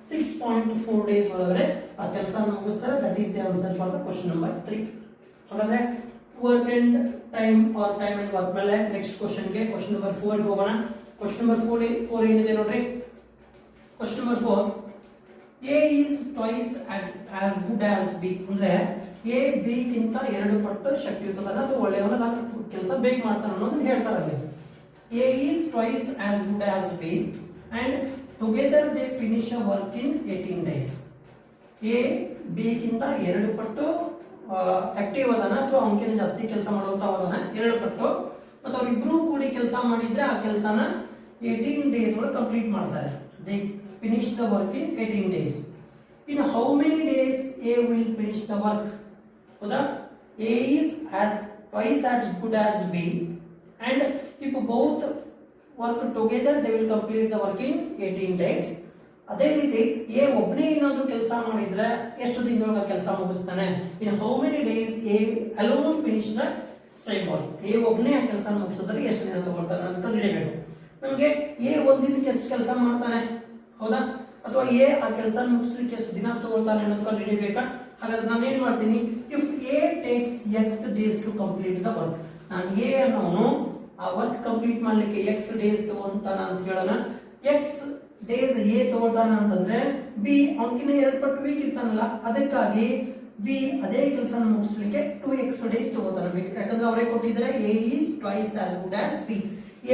S1: ಸಿಕ್ಸ್ ಪಾಯಿಂಟ್ ಫೋರ್ ಡೇಸ್ ಒಳಗಡೆ ಆ ಕೆಲಸ ಮುಗಿಸ್ತಾರೆ. That is the answer for the question number three ಹಾಗಾದ್ರೆ work and time or time and work ಮೇಲೆ ನೆಕ್ಸ್ಟ್ ಕ್ವಶನ್ಗೆ ಕ್ವಶನ್ ನಂಬರ್ ಫೋರ್ ಹೋಗೋಣ. ಕ್ವಶನ್ ನಂಬರ್ ಫೋರ್ ಫೋರ್ ಏನಿದೆ ನೋಡ್ರಿ? Question number four A is twice as good as B ಅಂದ್ರೆ A ಬಿಗಿಂತ ಎರಡು ಪಟ್ಟು ಶಕ್ತಿಯುತದಲ್ಲ ಅದು ಒಳ್ಳೆಯವನ ಕೆಲಸ ಬೇಗ ಮಾಡ್ತಾನೆ ಅನ್ನೋದನ್ನ ಹೇಳ್ತಾರೆ ಅಲ್ಲಿ. A is twice as good as B and together they finish a work in eighteen days A ಬಿಗಿಂತ ಎರಡು ಪಟ್ಟು ಆಕ್ಟಿವ್ ಅದಾನ ಅಥವಾ ಅವನಕಿಂತ ಜಾಸ್ತಿ ಕೆಲಸ ಅದಾನ ಎರಡು ಪಟ್ಟು. ಮತ್ತು ಅವ್ರಿಬ್ರು ಕೂಡಿ ಕೆಲಸ ಮಾಡಿದ್ರೆ ಆ ಕೆಲಸನ ಏಟೀನ್ ಡೇಸ್ ಒಳಗೆ ಕಂಪ್ಲೀಟ್ ಮಾಡ್ತಾರೆ. They finish the work in eighteen days in how many days A will finish the work ಹೌದಾ? A is as twice as good as B and if both work together they will complete the work in eighteen days ಅದೇ ರೀತಿ A ಒಬ್ಬನೇ ಏನಾದರೂ ಕೆಲಸ ಮಾಡಿದರೆ ಎಷ್ಟು ದಿನದೊಳಗೆ ಕೆಲಸ ಮುಗಿಸ್ತಾನೆ? In how many days A alone finish the same work A ಒಬ್ಬನೇ ಆ ಕೆಲಸ ಮುಗಿಸಿದ್ರೆ ಎಷ್ಟು ದಿನ ತಗೊಳ್ತಾನೆ ಅಂತ ಕಂಡುಹಿಡಿಯಬೇಕು ನಮಗೆ ಎ ಒಂದು ದಿನಕ್ಕೆ ಎಷ್ಟು ಕೆಲಸ ಮಾಡ್ತಾನೆ? ಹೌದಾ? ಅಥವಾ ಎ ಆ ಕೆಲಸ ಮುಗಿಸ್ಲಿಕ್ಕೆ ಎಷ್ಟು ದಿನ ತಗೊಳ್ತಾನೆ ಅನ್ನೋದು ಕಂಡುಹಿಡಿಬೇಕಾ? ಹಾಗಾದ್ರೆ ನಾನು ಏನು ಮಾಡ್ತೀನಿ? If A takes X days to complete the work ನಾನು ಎ ಅನ್ನೋನು ಆ ವರ್ಕ್ ಕಂಪ್ಲೀಟ್ ಮಾಡ್ಲಿಕ್ಕೆ ಎಕ್ಸ್ ಡೇಸ್ ತಗೊಂತಾನ ಅಂತ ಹೇಳೋಣ. ಎಕ್ಸ್ ಡೇಸ್ ಎ ತಗೊಳ್ತಾನ ಅಂತಂದ್ರೆ ಬಿ ಅವನಕಿನ ಎರಡು ಪಟ್ಟು ವೀಕ್ ಇರ್ತಾನಲ್ಲ, ಅದಕ್ಕಾಗಿ ಬಿ ಅದೇ ಕೆಲಸ ಮುಗಿಸ್ಲಿಕ್ಕೆ ಟೂ ಎಕ್ಸ್ ಡೇಸ್ ತಗೋತಾನೆ. ಯಾಕಂದ್ರೆ ಅವರೇ ಕೊಟ್ಟಿದ್ರೆ A is twice as good as B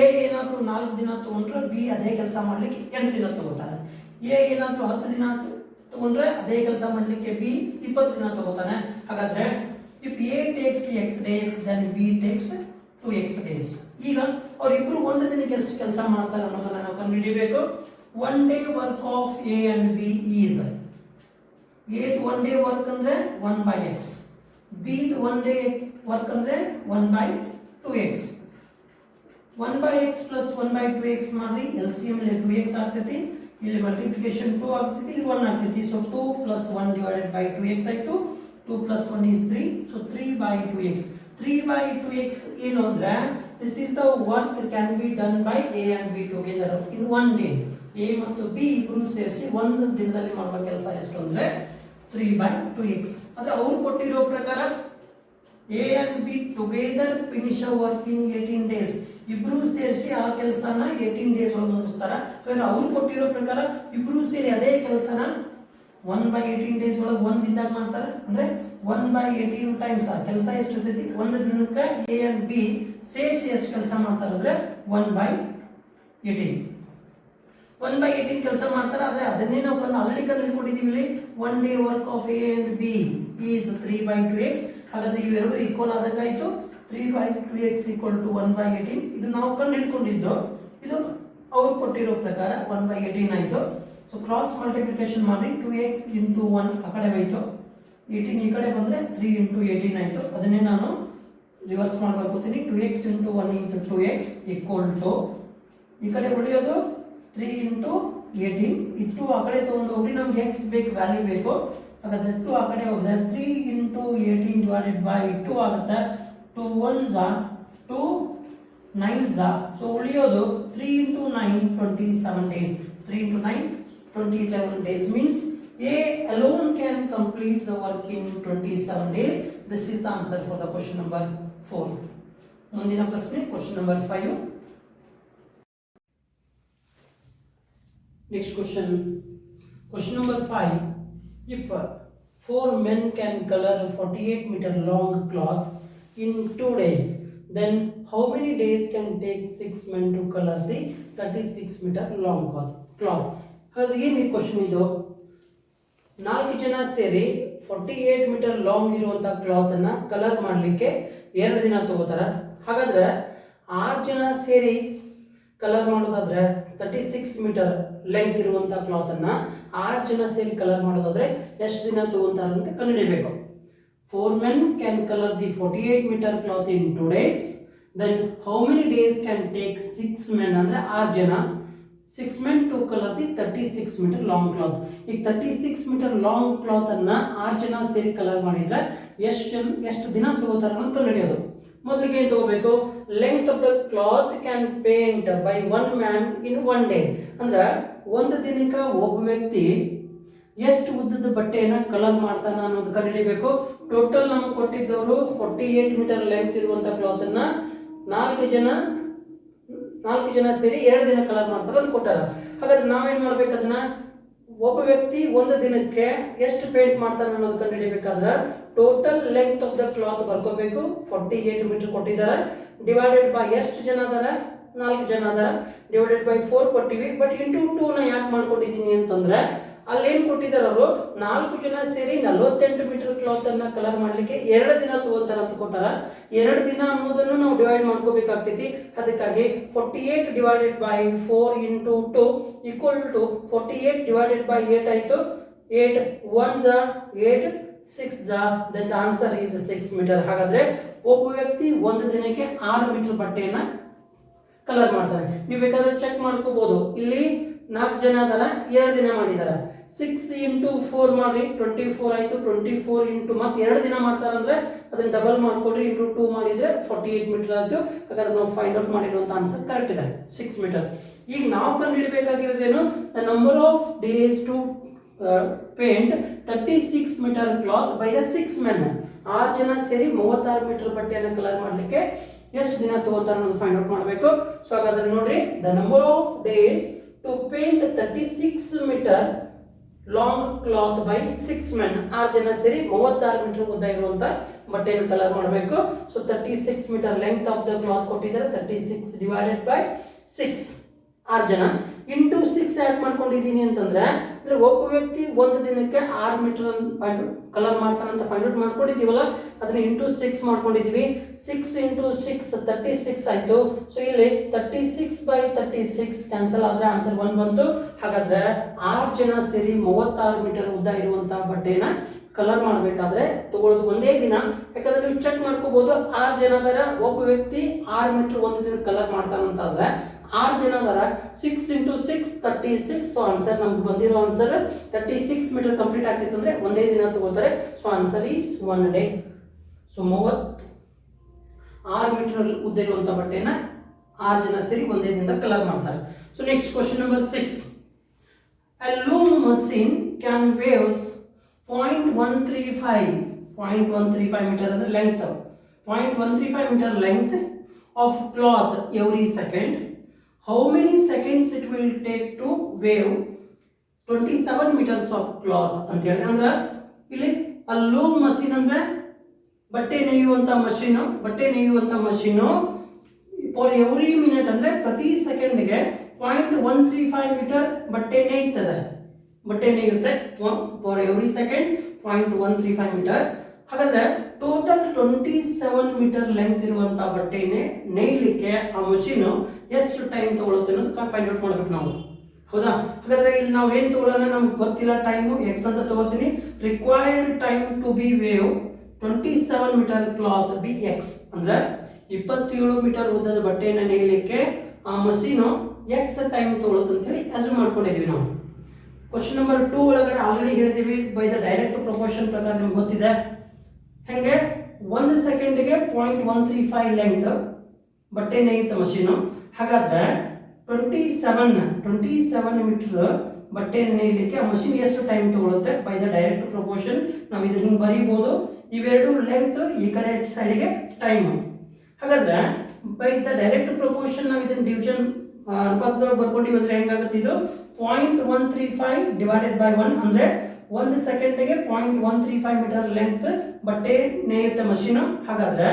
S1: A ಏನಾದರೂ ನಾಲ್ಕು ದಿನ ತಗೊಂಡ್ರೆ ಬಿ ಅದೇ ಕೆಲಸ ಮಾಡ್ಲಿಕ್ಕೆ ಎಂಟು ದಿನ ತಗೋತಾನೆ. ಎ ಏನಾದರೂ ಹತ್ತು ದಿನ ತಗೊಂಡ್ರೆ ಅದೇ ಕೆಲಸ ಮಾಡಲಿಕ್ಕೆ ಬಿ ಇಪ್ಪತ್ತು ದಿನ ತಗೋತಾನೆ. ಹಾಗಾದ್ರೆ if A takes X days then B takes two X days ಈಗ ಅವರಿಬ್ಬರು ಒಂದು ದಿನಕ್ಕೆ ಎಷ್ಟು ಕೆಲಸ ಮಾಡ್ತಾರೆ ಅನ್ನೋದನ್ನ ನಾವು ಕಂಡುಹಿಡಿಯಬೇಕು one day work of A and B is ಎದ್ ಒನ್ ಡೇ ವರ್ಕ್ ಅಂದ್ರೆ one by X ಬಿದ್ one day work ಅಂದ್ರೆ one by two X one by X plus one by two X ಮಾಡ್ರಿ L C M two X ಆಗ್ತೈತಿ. ಇಲ್ಲಿ multiplication two ಆಗ್ತೈತಿ, ಇಲ್ಲಿ one ಆಗ್ತೈತಿ. So two plus one divided by two X ಆಯಿತು. Two plus one is three so three by two X three by two X ಏನು ಅಂದರೆ this is the work can be done by A and B together in one day A ಮತ್ತು B ಇಬ್ಬರು ಸೇರಿಸಿ ಒಂದು ದಿನದಲ್ಲಿ ಮಾಡುವ ಕೆಲಸ ಎಷ್ಟು ಅಂದರೆ ತ್ರೀ ಬೈ ಟು ಎಕ್ಸ್ ಅಂದರೆ ಅವ್ರು ಕೊಟ್ಟಿರೋ ಪ್ರಕಾರ A and B together finish work in eighteen days ಇಬ್ರು ಸೇರಿಸಿ ಆ ಕೆಲಸನ ಏಯ್ಟೀನ್ ಡೇಸ್ ಒಳಗೆ ಮುಗಿಸ್ತಾರ. ಯಾಕಂದ್ರೆ ಅವ್ರು ಕೊಟ್ಟಿರೋ ಪ್ರಕಾರ ಇಬ್ರು ಸೇರಿ ಅದೇ ಕೆಲಸನ ಒನ್ ಬೈ ಏಯ್ಟೀನ್ ಡೇಸ್ ಒಳಗೆ ಒಂದು ದಿನದಾಗ ಮಾಡ್ತಾರೆ. ಅಂದ್ರೆ ಒನ್ ಬೈ ಏಯ್ಟೀನ್ ಟೈಮ್ಸ್ ಆ ಕೆಲಸ ಎಷ್ಟು ಇರ್ತೈತಿ ಒಂದು ದಿನಕ್ಕೆ ಎ ಆ್ಯಂಡ್ ಬಿ ಸೇರಿಸಿ ಎಷ್ಟು ಕೆಲಸ ಮಾಡ್ತಾರೆ ಅಂದ್ರೆ one by eighteen one by eighteen ಕೆಲಸ ಮಾಡ್ತಾರೆ, ಆದರೆ ಅದನ್ನೇ ನಾವು ಆಲ್ರೆಡಿ ಕಂಡುಹಿಡ್ಕೊಂಡಿದ್ದೀವಿ ಇಲ್ಲಿ one day work of A and B is three by two X ಹಾಗಾದ್ರೆ ಇವೆರಡು ಈಕ್ವಲ್ ಆದಾಗ ಆಯಿತು three by two X equal to one by eighteen ಇದು ನಾವು ಕಂಡು ಹಿಡ್ಕೊಂಡಿದ್ದು ಇದು ಅವ್ರು ಕೊಟ್ಟಿರೋ ಪ್ರಕಾರ ಒನ್ ಬೈ ಏಯ್ಟೀನ್ ಆಯಿತು. ಸೊ ಕ್ರಾಸ್ ಮಲ್ಟಿಪ್ಲಿಕೇಶನ್ ಮಾಡಿ ಟು ಎಕ್ಸ್ ಇಂಟು ಒನ್ ಆ ಕಡೆ ಹೋಯ್ತು. ಏಯ್ಟೀನ್ ಈ ಕಡೆ ಬಂದರೆ ತ್ರೀ ಇಂಟು ಏಯ್ಟೀನ್ ಆಯಿತು. ಅದನ್ನೇ ನಾನು ರಿವರ್ಸ್ ಮಾಡ್ಕೊತೀನಿ two X into one is two X equal to ಈ ಕಡೆ ಉಳಿಯೋದು ತ್ರೀ ಇಂಟು ಏಯ್ಟೀನ್ ಇಟ್ಟು ಆ ಕಡೆ ತೊಗೊಂಡು ಹೋಗಿ ನಮ್ಗೆ ಎಕ್ಸ್ ಬೇಕು ವ್ಯಾಲ್ಯೂ ಬೇಕು. ಹಾಗಾದ್ರೆ ಟು ಆ ಕಡೆ ಹೋದರೆ three into eighteen divided by two ಆಗುತ್ತೆ. ಟು ಒನ್ ಝಾ ಟು ನೈನ್ ಝಾ ಸೊ ಉಳಿಯೋದು three into nine twenty seven days three into nine twenty seven days means A alone can complete the work in 27 days. This is the answer for the question number 4. ಮುಂದಿನ ಪ್ರಶ್ನೆ question number five next question question number five if four men can colour forty eight meter long cloth in days. Days then how days days can take six men to colour the thirty six meter long cloth cloth ಹಾಗಾದ್ರೆ ಏನು ಈ question ಇದು? ನಾಲ್ಕು ಜನ ಸೇರಿ forty eight meter long ಇರುವಂಥ ಕ್ಲಾತನ್ನು colour ಮಾಡಲಿಕ್ಕೆ ಎರಡು ದಿನ ತಗೋತಾರೆ. ಹಾಗಾದ್ರೆ ಆರು ಜನ ಸೇರಿ ಕಲರ್ ಮಾಡೋದಾದ್ರೆ ತರ್ಟಿ ಸಿಕ್ಸ್ ಮೀಟರ್ ಲೆಂತ್ ಇರುವಂಥ ಕ್ಲಾತನ್ನು ಆರು ಜನ ಸೇರಿ ಕಲರ್ ಮಾಡೋದಾದ್ರೆ ಎಷ್ಟು ದಿನ ತಗೊಂತಾರ ಅಂತ ಕಂಡುಹಿಡಿಬೇಕು. Can colour the forty eight meter cloth in two days then how many days can take six men ಅಂದರೆ ಆರು ಜನ six men to colour the thirty six meter long cloth ಈಗ ತರ್ಟಿ ಸಿಕ್ಸ್ ಮೀಟರ್ ಲಾಂಗ್ ಕ್ಲಾತನ್ನು ಆರು ಜನ ಸೇರಿ colour ಮಾಡಿದ್ರೆ ಎಷ್ಟು ಜನ, ಎಷ್ಟು ದಿನ ತಗೋತಾರೆ ಅನ್ನೋದು ಕಂಡುಹಿಡಿಯೋದು ಮೊದಲಿಗೆ ಏನು ತಗೋಬೇಕು? Length of the cloth can paint by one man in one day ಅಂದ್ರೆ ಒಂದು ದಿನಕ್ಕೆ ಒಬ್ಬ ವ್ಯಕ್ತಿ ಎಷ್ಟು ಉದ್ದದ ಬಟ್ಟೆಯನ್ನು ಕಲರ್ ಮಾಡ್ತಾನೆ ಅನ್ನೋದು ಕಂಡುಹಿಡಿಬೇಕು ಟೋಟಲ್ ನಮ್ಗೆ ಕೊಟ್ಟಿದ್ದವರು ಫೋರ್ಟಿ ಏಟ್ ಮೀಟರ್ ಲೆಂತ್ ಇರುವಂಥ ಕ್ಲಾತ್ ಅನ್ನ ನಾಲ್ಕು ಜನ ನಾಲ್ಕು ಜನ ಸೇರಿ ಎರಡು ದಿನ ಕಲರ್ ಮಾಡ್ತಾರೆ ಅಂತ ಕೊಟ್ಟಾರ. ಹಾಗಾದ್ರೆ ನಾವೇನು ಮಾಡ್ಬೇಕು ಅದನ್ನ? ಒಬ್ಬ ವ್ಯಕ್ತಿ ಒಂದು ದಿನಕ್ಕೆ ಎಷ್ಟು ಪೇಂಟ್ ಮಾಡ್ತಾನೆ ಅನ್ನೋದು ಕಂಡುಹಿಡಿಬೇಕಾದ್ರೆ total length of the cloth ಬರ್ಕೋಬೇಕು. Forty eight metre ಕೊಟ್ಟಿದ್ದಾರೆ. ಡಿವೈಡೆಡ್ ಬೈ ಎಷ್ಟು ಜನ ಅದಾರ? ನಾಲ್ಕು ಜನ ಅದಾರ. ಡಿವೈಡೆಡ್ ಬೈ ಫೋರ್ ಕೊಟ್ಟಿವಿ. ಬಟ್ ಇಂಟು ಟೂನ ಯಾಕೆ ಮಾಡ್ಕೊಂಡಿದ್ದೀನಿ ಅಂತಂದ್ರೆ ಅಲ್ಲೇನ್ ಕೊಟ್ಟಿದ್ದಾರೆ ಅವರು? ನಾಲ್ಕು ಜನ ಸೇರಿ ನಲವತ್ತೆಂಟು ಮೀಟರ್ ಕ್ಲಾತ್ ಅನ್ನ ಕಲರ್ ಮಾಡ್ಲಿಕ್ಕೆ ಎರಡು ದಿನ ತಗೋತಾರ ಅಂತ ಕೊಟ್ಟಾರ. ಎರಡು ದಿನ ಅನ್ನೋದನ್ನು ನಾವು ಡಿವೈಡ್ ಮಾಡ್ಕೋಬೇಕಾಗ್ತೈತಿ. ಅದಕ್ಕಾಗಿ forty eight divided by four into two equal to forty eight divided by eight ಆಯಿತು. ಏಟ್ ಒನ್ ಜಾ ಏಟ್ ಸಿಕ್ಸ್ ಜಾ then the answer is six meter ಹಾಗಾದ್ರೆ ಒಬ್ಬ ವ್ಯಕ್ತಿ ಒಂದು ದಿನಕ್ಕೆ ಆರು ಮೀಟರ್ ಬಟ್ಟೆಯನ್ನ ಕಲರ್ ಮಾಡ್ತಾರೆ. ನೀವು ಬೇಕಾದ್ರೆ ಚೆಕ್ ಮಾಡ್ಕೋಬಹುದು ಇಲ್ಲಿ ನಾಲ್ಕು ಜನ ಅದರ ಎರಡು ದಿನ ಮಾಡಿದ್ದಾರೆ. ಸಿಕ್ಸ್ ಇಂಟು ಫೋರ್ ಮಾಡಿ ಟ್ವೆಂಟಿ ಫೋರ್ ಆಯಿತು ಟ್ವೆಂಟಿ ಫೋರ್ ಇಂಟು ಮತ್ತೆ ಎರಡು ದಿನ ಮಾಡ್ತಾರೆ ಮಾಡ್ತಾರಂದ್ರೆ ಅದನ್ನ ಡಬಲ್ ಮಾಡ್ಕೊಡ್ರಿ ಇಂಟು ಟೂ ಮಾಡಿದ್ರೆ ಫಾರ್ಟಿ ಏಟ್ ಮೀಟರ್ ಆಯಿತು. ಹಾಗಾದ್ರೆ ನಾವು ಫೈಂಡ್ ಔಟ್ ಮಾಡಿರುವಂತ ಆನ್ಸರ್ ಕರೆಕ್ಟ್ ಇದೆ. ಸಿಕ್ಸ್ ಮೀಟರ್ ಈಗ ನಾವು ಕಂಡುಹಿಡಬೇಕಾಗಿರೋದೇನು the number of days to paint thirty six meter cloth by the six men ಆರು ಜನ ಸೇರಿ ಮೂವತ್ತಾರು ಮೀಟರ್ ಬಟ್ಟೆಯನ್ನು ಕಲರ್ ಮಾಡಲಿಕ್ಕೆ ಎಷ್ಟು ದಿನ ತಗೋತಾರೆ ಅನ್ನೋದು ಫೈಂಡ್ ಔಟ್ ಮಾಡಬೇಕು. ಸೊ ಹಾಗಾದ್ರೆ ನೋಡ್ರಿ the number of days to paint thirty six meter long cloth by six men ಆರು ಜನ ಸೇರಿ ಮೂವತ್ತಾರು ಮೀಟರ್ ಉದ್ದ ಇರುವಂತ ಬಟ್ಟೆಯನ್ನು ಕಲರ್ ಮಾಡಬೇಕು. So thirty six meter length of the cloth ಕೊಟ್ಟಿದ್ದಾರೆ. Thirty six divided by six ಆರು ಜನ. ಇಂಟು ಸಿಕ್ಸ್ ಯಾಕೆ ಮಾಡ್ಕೊಂಡಿದ್ದೀನಿ ಅಂತಂದ್ರೆ ಅಂದ್ರೆ ಒಬ್ಬ ವ್ಯಕ್ತಿ ಒಂದು ದಿನಕ್ಕೆ ಆರು ಮೀಟರ್ ಕಲರ್ ಮಾಡ್ತಾನಂತ ಫೈಂಡ್ ಔಟ್ ಮಾಡ್ಕೊಂಡಿದ್ದೀವಲ್ಲ, ಅದನ್ನ ಇಂಟು ಸಿಕ್ಸ್ ಮಾಡ್ಕೊಂಡಿದ್ದೀವಿ. Six into six thirty six ಆಯಿತು. ಸೊ ಇಲ್ಲಿ thirty six by thirty six cancel ಆದರೆ ಆನ್ಸರ್ ಒನ್ ಬಂತು. ಹಾಗಾದ್ರೆ ಆರು ಜನ ಸೇರಿ ಮೂವತ್ತಾರು ಮೀಟರ್ ಉದ್ದ ಇರುವಂತಹ ಬಟ್ಟೆನ ಕಲರ್ ಮಾಡಬೇಕಾದ್ರೆ ತಗೊಳ್ಳೋದು ಒಂದೇ ದಿನ. ಯಾಕಂದ್ರೆ ನೀವು ಚೆಕ್ ಮಾಡ್ಕೋಬಹುದು ಆರು ಜನ ಅದರ ಒಬ್ಬ ವ್ಯಕ್ತಿ ಆರು ಮೀಟರ್ ಒಂದು ದಿನ ಕಲರ್ ಮಾಡ್ತಾನಂತಾದ್ರೆ ಆರು ಜನ ಅದರ. Six into six thirty six so answer ನಮ್ಗೆ ಬಂದಿರೋ answer thirty six meter complete ಆಗ್ತಿತ್ತು ಅಂದರೆ ಒಂದೇ ದಿನ ತಗೋತಾರೆ. So answer is one day so ಮೂವತ್ತು ಆರು ಮೀಟರ್ ಉದ್ದ ಇರುವಂಥ ಬಟ್ಟೆನ ಆರು ಜನ ಸೇರಿ ಒಂದೇ ದಿನದ ಕಲರ್ ಮಾಡ್ತಾರೆ. So next question number six A loom machine can weaves point one three five point one three five meter 0.135 0.135 point ಅಂದ್ರೆ length 0.135 meter length of cloth every second. How many seconds it will take to wave? 27 meters of cloth ಅಂತೇಳಿ ಅಂದ್ರೆ ಇಲ್ಲಿ ಆ loom machine ಅಂದ್ರೆ ಬಟ್ಟೆ ನೇಯುವಂಥ machine ಬಟ್ಟೆ ನೇಯುವಂಥ ಮಷೀನು ಫಾರ್ ಎವ್ರಿ ಮಿನಿಟ್ ಅಂದ್ರೆ ಪ್ರತಿ ಸೆಕೆಂಡ್ಗೆ point one three five meter ಬಟ್ಟೆ ನೇಯ್ತದೆ. ಬಟ್ಟೆ ನೇಯುತ್ತೆ. For every second point one three five meter ಹಾಗಾದ್ರೆ total twenty seven meter length ಇರುವಂತ ಬಟ್ಟೆನೇ ನೇಯ್ಲಿಕ್ಕೆ ಆ ಮಷೀನು ಎಷ್ಟು ಟೈಮ್ ತಗೊಳುತ್ತೆ ಅನ್ನೋದು ಫೈಂಡ್ ಔಟ್ ಮಾಡ್ಬೇಕು ನಾವು. ಹೌದಾ? ಹಾಗಾದ್ರೆ ಇಲ್ಲಿ ನಾವು ಏನು ತಗೊಳ್ಳೋಣ ನಮ್ಗೆ ಗೊತ್ತಿಲ್ಲ ಟೈಮು ಎಕ್ಸ್ ಅಂತ ತಗೋತೀನಿ. Required time to be weave twenty seven meter cloth be X ಅಂದ್ರೆ ಇಪ್ಪತ್ತೇಳು ಮೀಟರ್ ಉದ್ದದ ಬಟ್ಟೆಯನ್ನು ನೇಯಲಿಕ್ಕೆ ಆ ಮಷೀನು ಎಕ್ಸ್ ಟೈಮ್ ತಗೊಳುತ್ತೆ ಅಂತೇಳಿ ಅಸ್ಯೂಮ್ ಮಾಡ್ಕೊಂಡಿದೀವಿ ನಾವು. ಕ್ವಶನ್ ನಂಬರ್ ಟೂ ಒಳಗಡೆ ಆಲ್ರೆಡಿ ಹೇಳಿದೀವಿ. ಬೈ ದ ಡೈರೆಕ್ಟ್ ಪ್ರಪೋರ್ಷನ್ ಪ್ರಕಾರ ನಿಮ್ಗೆ ಗೊತ್ತಿದೆ. ಹೆಂಗೆ? ಒಂದು ಸೆಕೆಂಡ್ಗೆ point one three five length ಬಟ್ಟೆ ನೇಯುತ್ತೆ ಮಷೀನು ಹಾಗಾದ್ರೆ twenty seven twenty seven meter ಬಟ್ಟೆ ನೇಯಲಿಕ್ಕೆ ಆ ಮಷೀನ್ ಎಷ್ಟು ಟೈಮ್ ತಗೊಳುತ್ತೆ? ಬೈ ದ ಡೈರೆಕ್ಟ್ ಪ್ರಪೋರ್ಷನ್ ನಾವು ಇದನ್ನ ಹಿಂಗೆ ಬರೀಬಹುದು ಇವೆರಡು ಲೆಂತ್ ಈ ಕಡೆ ಸೈಡಿಗೆ ಟೈಮ್ ಹಾಗಾದ್ರೆ ಬೈ ದ ಡೈರೆಕ್ಟ್ ಪ್ರಪೋರ್ಷನ್ ನಾವು ಇದನ್ನ ಡಿವಿಷನ್ ಅನುಪಾತದೊಳಗೆ ಬರ್ಕೊಂಡಿವಿ ಅಂದ್ರೆ ಹೆಂಗಾಗುತ್ತೆ ಇದು? Point one three five divided by one ಅಂದ್ರೆ ಒಂದು ಸೆಕೆಂಡ್ಗೆ point one three five meter length ಬಟ್ಟೆ ನೇಯುತ್ತೆ ಮಷೀನು ಹಾಗಾದ್ರೆ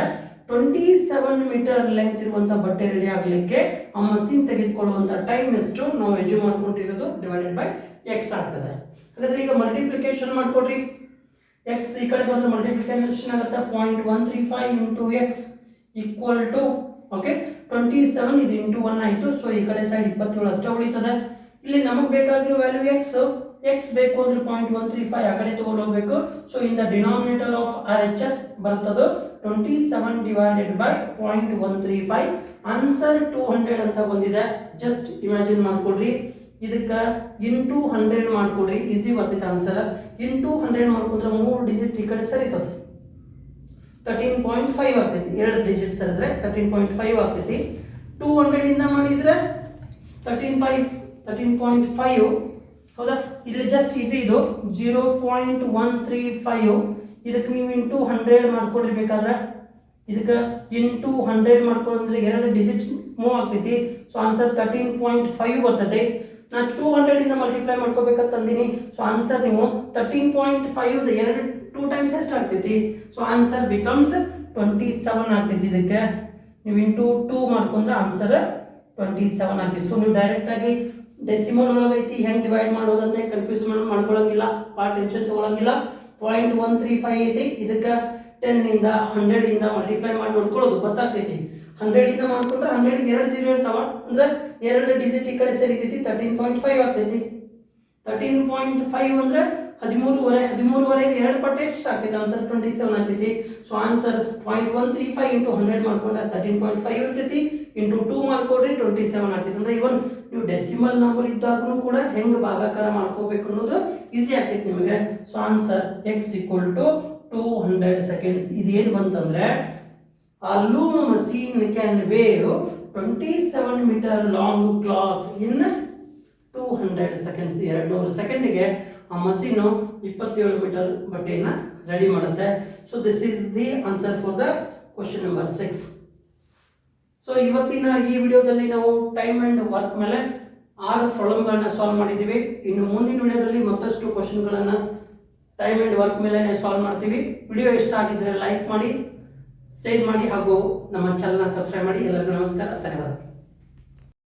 S1: ಟ್ವೆಂಟಿ ಸೆವೆನ್ ಮೀಟರ್ ಲೆಂತ್ ಇರುವಂತ ಬಟ್ಟೆ ರೆಡಿ ಆಗಲಿಕ್ಕೆ ಆ ಮಷೀನ್ ತೆಗೆದುಕೊಳ್ಳುವಂತ ಟೈಮ್ ಎಷ್ಟು? ನಾವು ಎಜು ಮಾಡ್ಕೊಂಡಿರೋದು ಡಿವೈಡೆಡ್ ಬೈ ಎಕ್ಸ್ ಆಗ್ತದೆ. ಹಾಗಾದ್ರೆ ಈಗ ಮಲ್ಟಿಪ್ಲಿಕೇಶನ್ ಮಾಡ್ಕೊಡ್ರಿ. ಎಕ್ಸ್ ಈ ಕಡೆ ಬಂದ್ರೆ ಮಲ್ಟಿಪ್ಲಿಕೇಶನ್ ಆಗುತ್ತೆ. Point one three five into X equal to okay twenty seven ಇದು ಇಂಟು ಒನ್ ಆಯಿತು. ಸೊ ಈ ಕಡೆ ಸೈಡ್ ಇಪ್ಪತ್ತೇಳು ಅಷ್ಟೇ ಉಳಿತದೆ. ಇಲ್ಲಿ ನಮಗೆ ಬೇಕಾಗಿರೋ ವ್ಯಾಲ್ಯೂ ಎಕ್ಸ್ ಎಕ್ಸ್ ಬೇಕು ಅಂದ್ರೆ ಪಾಯಿಂಟ್ ಒನ್ ತ್ರೀ ಫೈವ್ ಆ ಕಡೆ ತಗೊಂಡು ಹೋಗ್ಬೇಕು. So in the denominator of R H S ಬರ್ತದೆ twenty seven divided by point one three five answer two hundred ಅಂತ ಬಂದಿದೆ. ಜಸ್ಟ್ ಇಮ್ಯಾಜಿನ್ ಮಾಡ್ಕೊಡ್ರಿ. ಇದಕ್ಕೆ ಇಂಟು ಹಂಡ್ರೆಡ್ ಮಾಡ್ಕೊಡ್ರಿ. ಈಸಿ ಬರ್ತೈತೆ ಆನ್ಸರ್ ಇಂಟು ಹಂಡ್ರೆಡ್ ಮಾಡ್ಕೊಂಡ್ರೆ ಮೂರು ಡಿಜಿಟ್ ಈ ಕಡೆ ಸರಿತದೆ. ತರ್ಟೀನ್ ಪಾಯಿಂಟ್ ಫೈವ್ ಆಗ್ತೈತಿ. ಎರಡು ಡಿಜಿಟ್ ಸರಿದ್ರೆ ತರ್ಟೀನ್ ಪಾಯಿಂಟ್ ಫೈವ್ ಆಗ್ತೈತಿ. ಟೂ ಹಂಡ್ರೆಡ್ ಇಂದ ಮಾಡಿದ್ರೆ thirteen five thirteen point five ಹೌದಾ? ಇಲ್ಲಿ ಜಸ್ಟ್ ಈಸಿ ಇದು. Zero point one three five ಇದಕ್ಕೆ ನೀವು ಇಂಟು ಹಂಡ್ರೆಡ್ ಮಾಡ್ಕೊಡ್ರಿ ಬೇಕಾದ್ರೆ ಇದಕ್ಕೆ ಇಂಟು ಹಂಡ್ರೆಡ್ ಮಾಡ್ಕೊಂಡ್ರೆ ಎರಡು ಡಿಜಿಟ್ ಮೂವ್ ಆಗ್ತೈತಿ. So answer thirteen point five ಬರ್ತೈತಿ. ನಾನು ಟೂ ಹಂಡ್ರೆಡ್ ಇಂದ ಮಲ್ಟಿಪ್ಲೈ ಮಾಡ್ಕೋಬೇಕಂತ ತಂದೀನಿ. ಸೊ ಆನ್ಸರ್ ನೀವು ತರ್ಟೀನ್ ಪಾಯಿಂಟ್ ಫೈವ್ ಎರಡು ಟೂ ಟೈಮ್ಸ್ ಎಷ್ಟು ಆಗ್ತೈತಿ? So answer becomes twenty seven ಆಗ್ತೈತಿ ಇದಕ್ಕೆ. ನೀವು ಇಂಟು ಟೂ ಮಾಡ್ಕೊಂಡ್ರೆ ಆನ್ಸರ್ ಟ್ವೆಂಟಿ ಸೆವೆನ್ ಆಗ್ತೈತಿ. ಸೊ ನೀವು ಡೈರೆಕ್ಟ್ ಆಗಿ ಡೆಸಿಮಲ್ ಐತಿ, ಹೆಂಗೆ ಡಿವೈಡ್ ಮಾಡೋದಂತ ಕನ್ಫ್ಯೂಸ್ ಮಾಡ್ಕೊಳಂಗಿಲ್ಲ, ಭಾಳ ಟೆನ್ಷನ್ ತಗೊಳಂಗಿಲ್ಲ. ಪಾಯಿಂಟ್ ಒನ್ ತ್ರೀ ಫೈವ್ ಐತಿ, ಇದಕ್ಕೆ ಟೆನ್ನಿಂದ ಇಂದ ಹಂಡ್ರೆಡ್ ಇಂದ ಮಲ್ಟಿಪ್ಲೈ ಮಾಡಿ ನೋಡ್ಕೊಳ್ಳೋದು, ಗೊತ್ತಾಗ್ತೈತಿ. ಹಂಡ್ರೆಡಿಂದ ಮಾಡ್ಕೊಂಡ್ರೆ ಹಂಡ್ರೆಡಿಗೆ ಎರಡು ಜೀರೋ ಇರ್ತಾವ. ಅಂದ್ರೆ ಎರಡು ಡಿಜಿಟ್ ಈ ಕಡೆ ಸೇರಿತೈತಿ ತರ್ಟೀನ್ ಪಾಯಿಂಟ್ ಫೈವ್ ಆಗ್ತೈತಿ. ತರ್ಟೀನ್ ಪಾಯಿಂಟ್ ಫೈವ್ ಅಂದ್ರೆ ಹದಿಮೂರುವರೆ ಹದಿಮೂರುವರೆ ಎರಡು ಪಟ್ಟು ಎಷ್ಟು ಆಗ್ತೈತೆ ಆನ್ಸರ್ ಟ್ವೆಂಟಿ ಸೆವೆನ್ ಆಗ್ತೈತಿ. So answer point one three five into hundred ಮಾಡ್ಕೊಂಡ್ರೆ ತರ್ಟೀನ್ ಪಾಯಿಂಟ್ ಫೈವ್ ಇರ್ತೈತಿ. ಇಂಟು ಟೂ ಮಾಡ್ಕೊಡ್ರಿ ಟ್ವೆಂಟಿ ಸೆವೆನ್ ಆಗ್ತೈತೆ. ಅಂದ್ರೆ ಇವನ್ ನೀವು ಡೆಸಿಮಲ್ ನಂಬರ್ ಇದ್ದಾಗೂ ಕೂಡ ಹೆಂಗೆ ಭಾಗಾಕಾರ ಮಾಡ್ಕೋಬೇಕು ಅನ್ನೋದು ಈಸಿ ಆಗ್ತೈತೆ ನಿಮಗೆ. So answer X equal to two hundred seconds ಇದೇನು ಬಂತಂದ್ರೆ ಆ loom machine can weave twenty seven meter long cloth in two hundred seconds ಎರಡು ನೂರು ಸೆಕೆಂಡಿಗೆ ಆ ಮಷೀನು ಇಪ್ಪತ್ತೇಳು ಮೀಟರ್ ಬಟ್ಟೆಯನ್ನು ರೆಡಿ ಮಾಡುತ್ತೆ. So this is the answer for the question number six so ಇವತ್ತಿನ ಈ ವಿಡಿಯೋದಲ್ಲಿ ನಾವು ಟೈಮ್ ಆ್ಯಂಡ್ ವರ್ಕ್ ಮೇಲೆ ಆರು ಪ್ರಾಬ್ಲಮ್ಗಳನ್ನ ಸಾಲ್ವ್ ಮಾಡಿದ್ದೀವಿ. ಇನ್ನು ಮುಂದಿನ ವಿಡಿಯೋದಲ್ಲಿ ಮತ್ತಷ್ಟು ಕ್ವಶನ್ಗಳನ್ನು ಟೈಮ್ ಆ್ಯಂಡ್ ವರ್ಕ್ ಮೇಲೆ ಸಾಲ್ವ್ ಮಾಡ್ತೀವಿ. ವಿಡಿಯೋ ಇಷ್ಟ ಆಗಿದ್ರೆ ಲೈಕ್ ಮಾಡಿ ಶೇರ್ ಮಾಡಿ ಹಾಗೂ ನಮ್ಮ ಚಾನಲ್ನ ಸಬ್ಸ್ಕ್ರೈಬ್ ಮಾಡಿ. ಎಲ್ಲರಿಗೂ ನಮಸ್ಕಾರ. ಧನ್ಯವಾದ.